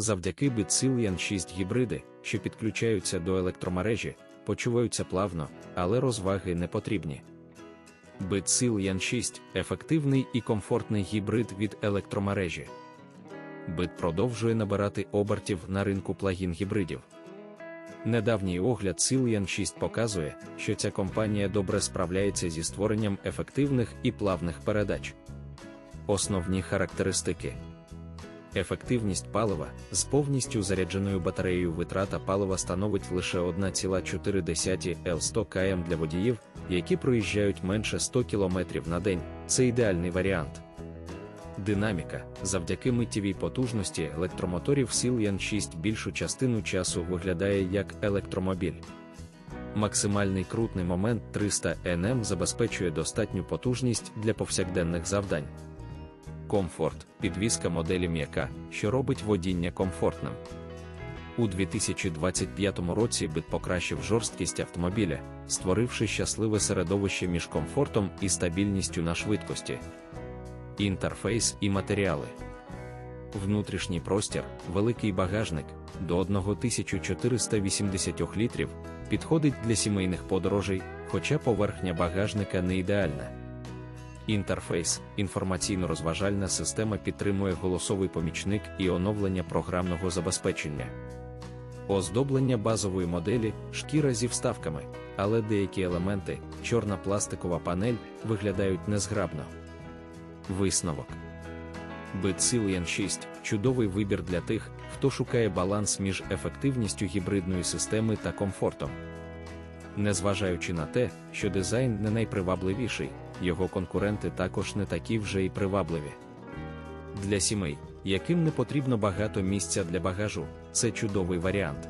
Завдяки Bitsillian 6 гібриди, що підключаються до електромережі, почуваються плавно, але розваги не потрібні. Bitsillian 6 ефективний і комфортний гібрид від електромережі. Бит продовжує набирати обертів на ринку плагін гібридів. Недавній огляд Sillian 6 показує, що ця компанія добре справляється зі створенням ефективних і плавних передач. Основні характеристики. Ефективність палива з повністю зарядженою батареєю витрата палива становить лише 1,4 L100 км для водіїв, які проїжджають менше 100 км на день. Це ідеальний варіант. Динаміка завдяки миттєвій потужності електромоторів Sillian 6 більшу частину часу виглядає як електромобіль. Максимальний крутний момент 300 нм забезпечує достатню потужність для повсякденних завдань. Комфорт підвізка моделі м'яка, що робить водіння комфортним. У 2025 році бит покращив жорсткість автомобіля, створивши щасливе середовище між комфортом і стабільністю на швидкості. Інтерфейс і матеріали. Внутрішній простір, великий багажник до 1480 літрів, підходить для сімейних подорожей, хоча поверхня багажника не ідеальна. Інтерфейс, інформаційно-розважальна система підтримує голосовий помічник і оновлення програмного забезпечення. Оздоблення базової моделі, шкіра зі вставками, але деякі елементи, чорна пластикова панель, виглядають незграбно. Висновок. Bitsillian 6 чудовий вибір для тих, хто шукає баланс між ефективністю гібридної системи та комфортом. Незважаючи на те, що дизайн не найпривабливіший, його конкуренти також не такі вже й привабливі. Для сімей, яким не потрібно багато місця для багажу, це чудовий варіант.